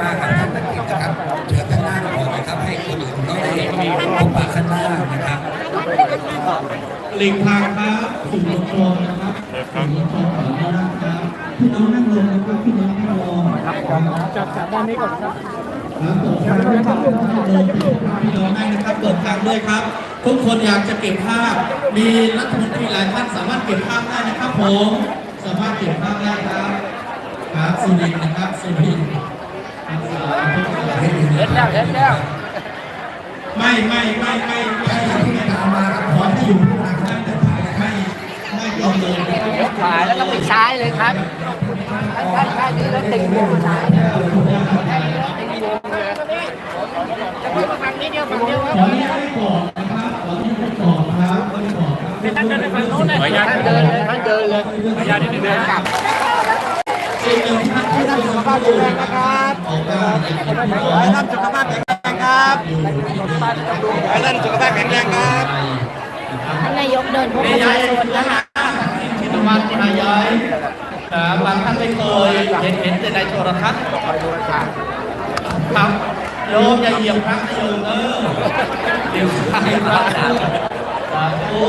มากครับท่านตะกิจนะครับเชิญข้างหน้าก่อนนะครับ ให้คนอื่นเขาได้พบปะข้างหน้านะครับหลีกทางครับสื่อมวลชนะครับสื่อมวลชนขออนุญาตครับพี่น้องนั่งลงนะครับพี่น้องนั่งลงครับจับจับด้านนี้ก่อนครับครับผมครับพี่น้องนั่งนะครับเปิดทางด้วยครับ ทุกคนอยากจะเก็บภาพ มีรัฐมนตรีหลายท่านสามารถเก็บภาพได้นะครับผม สามารถเก็บภาพได้ครับ ครับสุรินทร์นะครับสุรินทร์ เห็นแล้วเห็นแล้วไม่ไม่ไม่ไม่ไม่ไม่ตามมาครับขอให้อยู่ทางด้านแต่ไม่ไม่ยอมเลยนะครับยกขวาแล้วก็ไปซ้ายเลยครับใช่ใช่นี่แล้วติดวงซ้ายเนี่ยใช่แล้วติดวงเลยจะพูดฝั่งนี้เดียวฝั่งเดียวคขรับออนุญาตให้ก่อนนะครับขออนุญาตให้ก่อนครับให้ก่อนครับท่านเดินไปฝั่งโน้นเลยท่านเดินเลยท่านเดินเลยพยานิดนึงเดินกลับสิ่งหนึ่งที่ท่านที่ท่านสุขภาพแข็งแรงนะครับขอให้ท่านสุขภาพแข็งแรงครับขอให้ท่านสุขภาพแข็งแรงครับท่านนายกเดินพบประชาชนนะคะชินวัตรนายอยบางท่านไม่เคยเห็นเห็นแต่ในโทรทัศน์ครับโยมอย่าเหยียบพระนะโยมเออเดี๋ยวใครพระสาธุ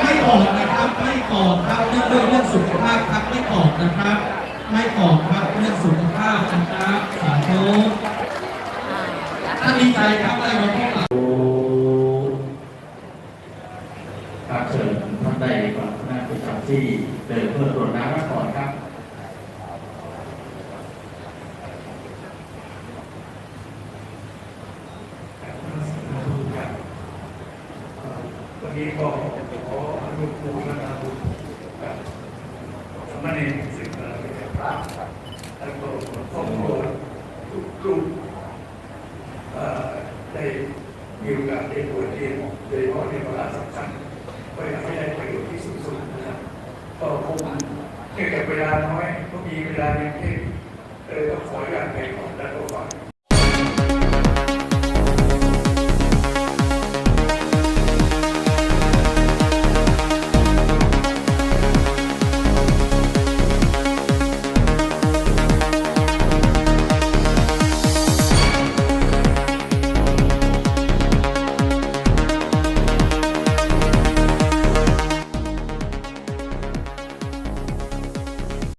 ไม่กอดนะครับไม่กอดครับเรื่องเรื่องสุขภาพครับไม่กอดนะครับ ไม่กอดครับเรื่องสุขภาพนะครับสาธุท่านดีใจครับได้มาพบกับครับเชิญท่านใดก่อนหน้าประจำที่เดินเพื่อตรวจน้ำไว้ก่อนครับวันนี้ก็ขออนุโมทนาบุญกับสามเณรสิบห้า แล้วก็ครอบครัวทุกกลุ่มเอ่อได้มีโอกาสได้บวชเรียนโดยเฉพาะในเวลาสำคัญก็อยากให้ได้ประโยชน์ที่สูงสุดนะครับก็คงเนื่องจากเวลาน้อยก็มีเวลาเพียงแค่เออต้องขออนุญาตไปก่อนแล้วก็ฝาก